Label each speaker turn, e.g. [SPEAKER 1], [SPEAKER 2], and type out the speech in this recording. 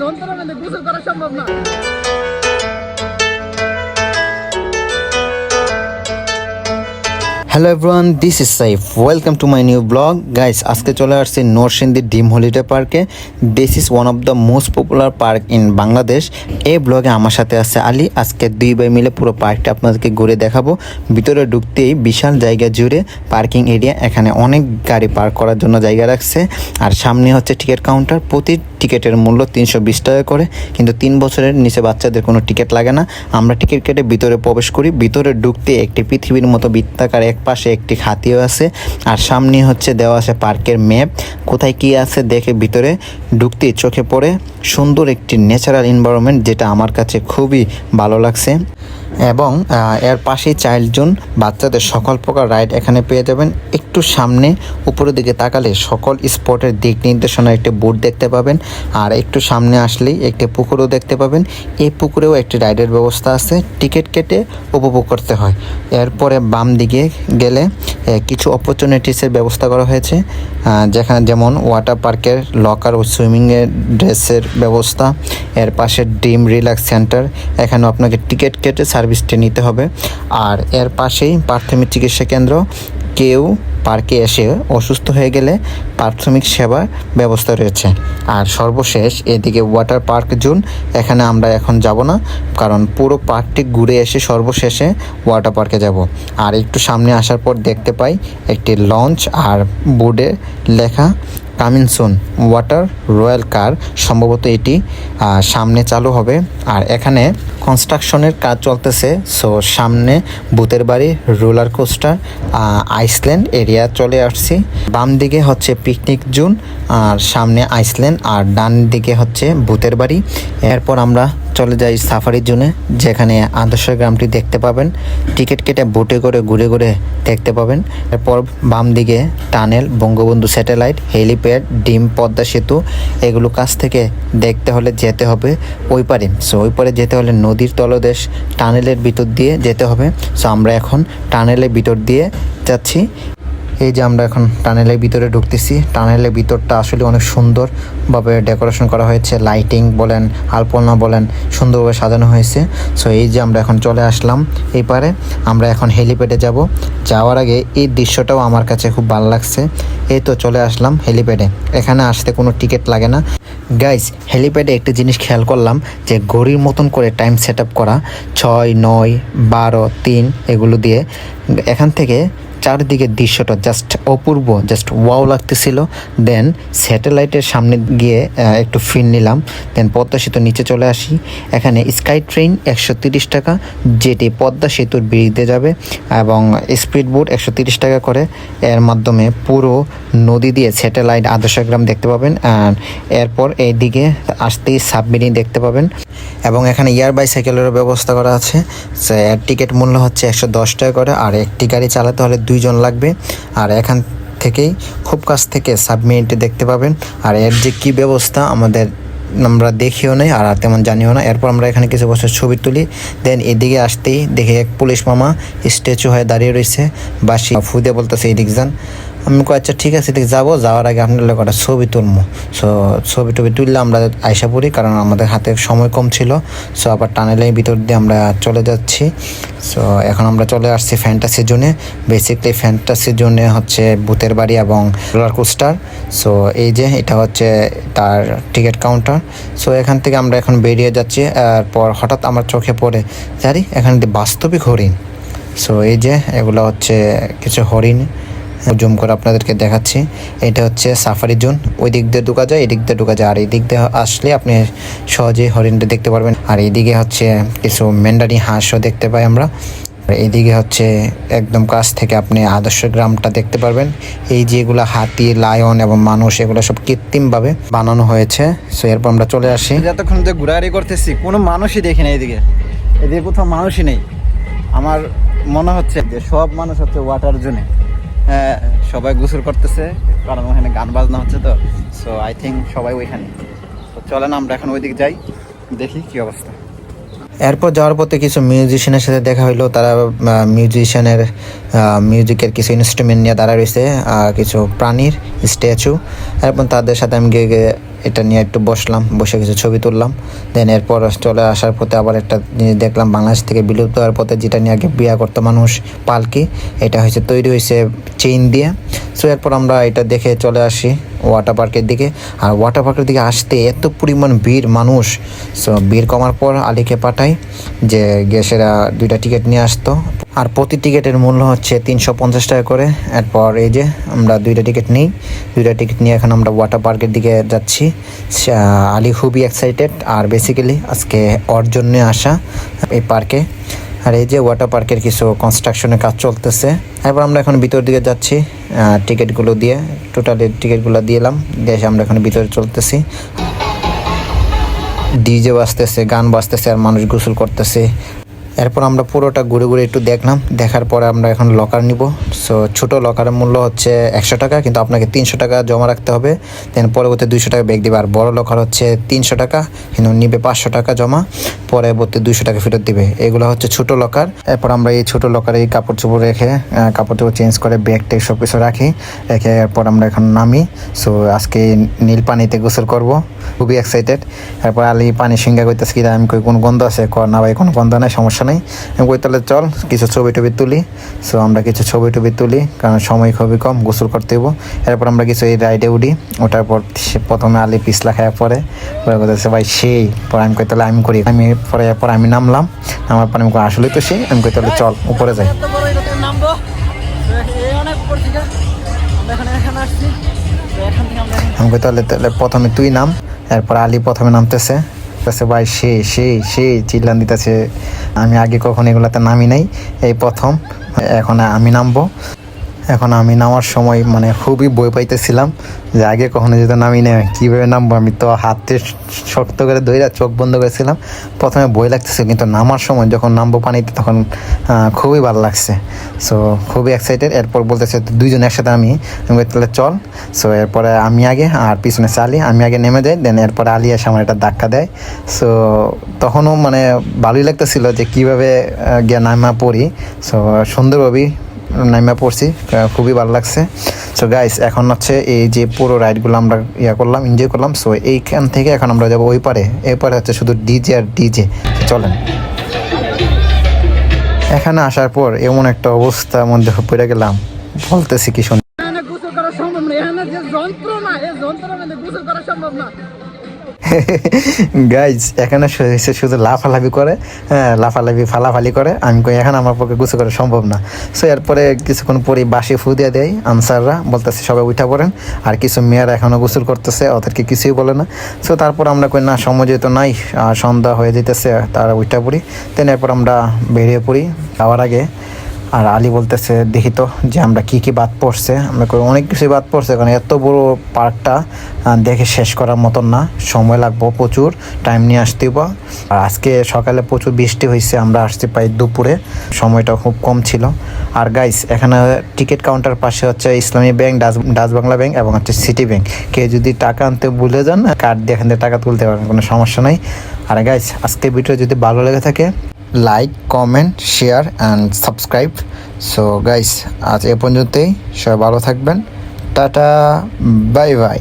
[SPEAKER 1] যন্ত্রণা গোসল করা সম্ভব না।
[SPEAKER 2] Hello everyone this is Saif welcome to my new vlog guys আজকে চলে আসছি নরসিংদী ডিম হলিডে পার্কে। This is one of the most popular park in Bangladesh এই ব্লগে আমার সাথে আছে আলী। আজকে দুই ভাই মিলে পুরো পার্কটা আপনাদেরকে ঘুরে দেখাবো। ভিতরে ঢুকতেই বিশাল জায়গা জুড়ে পার্কিং এরিয়া এখানে অনেক গাড়ি পার্ক করার জন্য জায়গা রাখছে। আর সামনে হচ্ছে টিকিট কাউন্টার প্রতি টিকিটের মূল্য তিনশো বিশ টাকা করে। কিন্তু তিন বছরের নিচে বাচ্চাদের কোনো টিকিট লাগে না। আমরা টিকিট কেটে ভিতরে প্রবেশ করি। ভিতরে ঢুকতে একটি পৃথিবীর মতো বৃত্তাকার এক পাশে একটি খাতিও আছে, আর সামনে হচ্ছে দেওয়া আছে পার্কের ম্যাপ। কোথায় কি আছে দেখে ভিতরে ঢুকতে চোখে পড়ে। সুন্দর একটি ন্যাচারাল এনভায়রনমেন্ট যেটা আমার কাছে খুবই ভালো লাগছে। এবং এর পাশেই চাইল্ড জোন বাচ্চাদের সকল প্রকার রাইড এখানে পেয়ে যাবেন। একটু সামনে, উপরের দিকে তাকালে সকল স্পটের দিক নির্দেশনা একটি বোর্ড দেখতে পাবেন। আর একটু সামনে আসলেই একটি পুকুরও দেখতে পাবেন। এই পুকুরেও একটি রাইডের ব্যবস্থা আছে। টিকিট কেটে উপভোগ করতে হয়। এরপরে বাম দিকে গেলে কিছু অপরচুনিটিসের ব্যবস্থা করা হয়েছে। যেখানে যেমন ওয়াটার পার্কের লকার ও সুইমিংয়ের ড্রেসের ব্যবস্থা। এর পাশে ড্রিম রিল্যাক্স সেন্টার এখানে আপনাকে টিকিট কেটে সার্ভিসটি নিতে হবে। আর এর পাশেই প্রাথমিক চিকিৎসা কেন্দ্র। কেউ পার্কে এসে অসুস্থ হয়ে গেলে প্রাথমিক সেবার ব্যবস্থা রয়েছে। আর সর্বশেষ এদিকে ওয়াটার পার্ক জোন। এখানে আমরা এখন যাব না, কারণ পুরো পার্কটি ঘুরে এসে সর্বশেষে ওয়াটার পার্কে যাব। আর একটু সামনে আসার পর দেখতে পাই একটি লঞ্চ আর বোর্ডে লেখা coming soon water royal car সম্ভবত এটি সামনে চালু হবে। আর এখানে কনস্ট্রাকশনের কাজ চলতেছে। সো, সামনে বুতের বাড়ি, রোলার কোস্টার আইসল্যান্ড এরিয়া চলে আসছি। বাম দিকে হচ্ছে পিকনিক জোন, আর সামনে আইসল্যান্ড, আর ডান দিকে হচ্ছে বুতের বাড়ি। এরপর আমরা চলে যাই সাফারি জোনে যেখানে আদর্শ গ্রামটি দেখতে পাবেন। টিকিট কেটে বোটে করে, ঘুরে ঘুরে দেখতে পাবেন। এরপর বাম দিকে টানেল, বঙ্গবন্ধু স্যাটেলাইট, হেলিপ্যাড, ডিম, পদ্মা সেতু, এগুলো কাছ থেকে দেখতে হলে যেতে হবে ওই পারে। সো, ওই পারে যেতে হলে নদীর তলদেশ, টানেলের ভিতর দিয়ে যেতে হবে। সো, আমরা এখন টানেলের ভিতর দিয়ে যাচ্ছি। এই যে আমরা এখন টানেলের ভিতরে ঢুকতেছি, টানেলের ভিতরটা আসলে অনেক সুন্দরভাবে ডেকোরেশন করা হয়েছে, লাইটিং বলেন, আলপনা বলেন, সুন্দরভাবে সাজানো হয়েছে। সো এই যে আমরা এখন চলে আসলাম, এই পারে আমরা এখন হেলিপ্যাডে যাব। যাওয়ার আগে এই দৃশ্যটাও আমার কাছে খুব ভালো লাগছে। এই তো চলে আসলাম হেলিপ্যাডে। এখানে আসতে কোনো টিকিট লাগে না। গাইস হেলিপ্যাডে একটি জিনিস খেয়াল করলাম, যে ঘড়ির মতন করে টাইম সেট করা, ছয়, নয়, বারো, তিন, এগুলো দিয়ে। এখান থেকে চারদিকের দৃশ্যটা জাস্ট অপূর্ব জাস্ট ওয়াও লাগতেছিল। দেন স্যাটেলাইটের সামনে গিয়ে একটু ফিল নিলাম। দেন পদ্মা সেতু নিচে চলে আসি। এখানে স্কাই ট্রেন একশো তিরিশ টাকা, যেটি পদ্মা সেতুর বিরুদ্ধে যাবে এবং স্পিড বোট একশো তিরিশ টাকা করে। এর মাধ্যমে পুরো নদী দিয়ে স্যাটেলাইট আদর্শগ্রাম দেখতে পাবেন আর এরপর এইদিকে আসতেই সাবমেরিন দেখতে পাবেন। এবং এখানে ইয়ার বাইসাইকেলেরও ব্যবস্থা করা আছে। টিকিট মূল্য হচ্ছে একশো দশ টাকা করে। আর একটি গাড়ি চালাতে হলে দুইজন লাগবে। আর এখান থেকেই খুব কাছ থেকে সাবমিট দেখতে পাবেন। আর এর যে কী ব্যবস্থা আমাদের আমরা দেখিও নাই আর তেমন জানিও না। এরপর আমরা এখানে কিছু বছর ছবি তুলি। দেন এদিকে আসতেই দেখে এক পুলিশ মামা স্ট্যাচু হয়ে দাঁড়িয়ে রয়েছে। বাসি ফুদে বলতেছে, এদিক যান। আমি কই আচ্ছা ঠিক আছে যাব। যাওয়ার আগে আপনার একটা ছবি তুলবো সো ছবি টবি তুললে আমরা আয়সা পড়ি, কারণ আমাদের হাতে সময় কম ছিল। সো আবার টানেলের ভিতর দিয়ে আমরা চলে যাচ্ছি। সো এখন আমরা চলে আসছি ফ্যান্টাসি জোনে বেসিকলি ফ্যান্টাসি জোনে হচ্ছে ভূতের বাড়ি এবং রোলার কোস্টার সো এই যে, এটা হচ্ছে তার টিকিট কাউন্টার সো এখান থেকে আমরা এখন বেরিয়ে যাচ্ছি। এরপর হঠাৎ আমার চোখে পড়ে জানি এখানে বাস্তবিক হরিণ। সো এই যে, এগুলো হচ্ছে কিছু হরিণ। জুম করে আপনাদেরকে দেখাচ্ছি। এটা হচ্ছে সাফারি জোন ওই দিক দিয়ে ঢুকা যায়, এই দিক দিয়ে ঢুকা যায়। আর এই দিক দিয়ে আসলে আপনি সহজেই হরিণটা দেখতে পারবেন। আর এইদিকে হচ্ছে কিছু মেন্ডারি হাঁসও দেখতে পাই আমরা। এদিকে হচ্ছে একদম কাছ থেকে আপনি আদর্শ গ্রামটা দেখতে পারবেন। এই যেগুলো হাতি লায়ন এবং মানুষ, এগুলো সব কৃত্রিমভাবে বানানো হয়েছে। সো এরপর আমরা চলে আসি।
[SPEAKER 1] যতক্ষণ যে ঘোরাঘুরি করতেছি, কোনো মানুষই দেখি না এদিকে। এদিকে কোথাও মানুষই নেই। আমার মনে হচ্ছে যে সব মানুষ হচ্ছে ওয়াটার জোনে সবাই গোসল করতেছে, কারণ ওখানে গান বাজনা হচ্ছে তো। সো আই থিঙ্ক সবাই ওইখানে। তো চলেন আমরা এখন ওইদিকে যাই, দেখি কি অবস্থা।
[SPEAKER 2] এরপর যাওয়ার পথে কিছু মিউজিশিয়ানের সাথে দেখা হইল। তারা মিউজিশিয়ানের মিউজিকের কিছু ইনস্ট্রুমেন্ট নিয়ে দাঁড়া রয়েছে কিছু প্রাণীর স্ট্যাচু এরপর তাদের সাথে আমি গিয়ে এটা নিয়ে একটু বসলাম, বসে কিছু ছবি তুললাম। দেন এরপর চলে আসার পথে আবার একটা জিনিস দেখলাম, বাংলাদেশ থেকে বিলুপ্ত হওয়ার পথে যেটা নিয়ে আগে বিয়া করতো মানুষ, পালকি, এটা হয়েছে তৈরি হয়েছে চেইন দিয়ে। সো এরপর আমরা এটা দেখে চলে আসি। ওয়াটার পার্কের দিকে। আর ওয়াটার পার্কের দিকে আসতে এত পরিমাণ ভিড়, মানুষ। সো ভিড় কমার পর আলীকে পাঠাই যে গ্যাসেরা দুইটা টিকিট নিয়ে আসতো। আর প্রতি টিকিটের মূল্য হচ্ছে তিনশো পঞ্চাশ টাকা করে। এরপর এই যে আমরা দুইটা টিকিট নিই। দুইটা টিকিট নিয়ে এখন আমরা ওয়াটার পার্কের দিকে যাচ্ছি। আলী খুবই এক্সাইটেড আর বেসিক্যালি আজকে ওর জন্য আসা এই পার্কে আর এই যে ওয়াটার পার্কের কিছু কনস্ট্রাকশনের কাজ চলতেছে এরপর আমরা এখন ভিতর দিকে যাচ্ছি টিকিটগুলো দিয়ে টোটালি টিকিটগুলো দিলাম দিয়ে আমরা এখন ভিতরে চলতেছি। ডিজে বাজতেছে, গান বাজতেছে, আর মানুষ গোসল করতেছে। এরপর আমরা পুরোটা ঘুরে ঘুরে একটু দেখলাম। দেখার পরে আমরা এখন লকার নিব। সো ছোট লকারের মূল্য হচ্ছে একশো টাকা, কিন্তু আপনাকে তিনশো টাকা জমা রাখতে হবে। দেন পরবর্তী দুইশো টাকা ব্যাগ দিবে। আর বড় লকার হচ্ছে তিনশো টাকা, কিন্তু নিবে পাঁচশো টাকা জমা। পরবর্তী দুইশো টাকা ফেরত দিবে। এগুলো হচ্ছে ছোট লকার এরপর আমরা এই ছোট লকারে এই কাপড় চোপড় রেখে কাপড় চোপড় চেঞ্জ করে ব্যাগ ট্যাগ সব কিছু রাখি। রেখে এরপর আমরা এখন নামি। সো আজকে নীল পানিতে গোসল করব। খুবই এক্সাইটেড এরপর আলি পানি সিঙ্গা করতেছে কি আমি কই, কোনো গন্ধ আছে? না ভাই, কোনো গন্ধ নাই, সমস্যা নেই। আমি কই তাহলে চল কিছু ছবি টবি তুলি। সো আমরা কিছু ছবি টবি তুলি কারণ সময় খুবই কম গোসল করতে হইব। এরপর আমরা কিছু এই রাইডে উঠি। ওঠার পর প্রথমে আলি পিছলা খাওয়া পরে পরে বলতেছে ভাই সেই। পরে আমি কই তাহলে আমি করি। আমি পরে এরপর আমি নামলাম। আমার পরে আমি আসলে তো সেই। আমি কই তাহলে চল উপরে যাই। আমি কই তাহলে তাহলে প্রথমে তুই নাম। এরপর আলী প্রথমে নামতেছে। বলতেছে, ভাই সে সে সে চিল্লান দিতেছে আমি আগে কখন এগুলাতে নামি নাই এই প্রথম। এখন আমি নামবো। এখন আমি নামার সময় মানে খুবই বই পাইতেছিলাম যে আগে কখনো যদি নামি না কীভাবে নামবো? আমি তো হাতে শক্ত করে ধরে চোখ বন্ধ করেছিলাম। প্রথমে বই লাগতেছিল, কিন্তু নামার সময় যখন নামবো পানিতে তখন খুবই ভালো লাগছে। সো খুবই এক্সাইটেড এরপর বলতেছে, দুইজন একসাথে আমি আমি তাহলে চল। সো এরপরে আমি আগে আর পিছনে চালি আমি আগে নেমে যাই, দেন এরপরে আলি এসে আমার একটা ধাক্কা দেয়। সো তখনও মানে ভালোই লাগতেছিল যে কীভাবে গিয়ে নামা পড়ি। সো সুন্দরভাবেই নাইমা পড়ছি খুবই ভালো লাগছে। সো গাইস এখন হচ্ছে এই যে পুরো রাইডগুলো আমরা ইয়া করলাম এনজয় করলাম। সো এইখান থেকে এখন আমরা যাব ওই পারে। এই পারে হচ্ছে শুধু ডিজে আর ডিজে চলেন। এখানে আসার পর এমন একটা অবস্থার মধ্যে পড়ে গেলাম। বলতেছি কি শুন
[SPEAKER 1] যন্ত্রণা যন্ত্রণা গোসল করা সম্ভব না।
[SPEAKER 2] গাইজ এখানে সে শুধু লাফালাফি করে হ্যাঁ লাফালাফি, ফালাফালি করে। আমি কই, এখন আমার পক্ষে গোসল করা সম্ভব না। সো এরপরে কিছুক্ষণ পরে বাসি ফু দিয়ে দেয় আনসাররা, বলতেছে, সবাই উঠা পড়েন। আর কিছু মেয়েরা এখনও গোসল করতেছে, ওদেরকে কিছুই বলে না। সো তারপর আমরা কই, না, সময় যেহেতু নাই সন্ধ্যা হয়ে যেতেছে তারা উঠা পড়ি। দেন এরপর আমরা বেরিয়ে পড়ি, যাওয়ার আগে আর আলী বলতেছে, দেখি তো যে আমরা কি কি বাদ পড়ছে। আমরা অনেক কিছুই বাদ পড়ছে, কারণ এত বড় পার্কটা দেখে শেষ করার মতন না। সময় লাগবো প্রচুর টাইম নিয়ে আসতে হইব। আর আজকে সকালে প্রচুর বৃষ্টি হয়েছে আমরা আসতে পাই দুপুরে সময়টা খুব কম ছিল। আর গাইস এখানে টিকিট কাউন্টার পাশে হচ্ছে ইসলামী ব্যাংক, ডাচ বাংলা ব্যাংক এবং হচ্ছে সিটি ব্যাংক। কে যদি টাকা আনতে ভুলে যান কার্ড দিয়ে এখান থেকে টাকা তুলতে পারেন কোনো সমস্যা নাই। আর গাইস আজকে ভিডিও যদি ভালো লেগে থাকে like comment share and subscribe so guys আজ এ পর্যন্তই। সবাই ভালো থাকবেন। Tata, bye bye.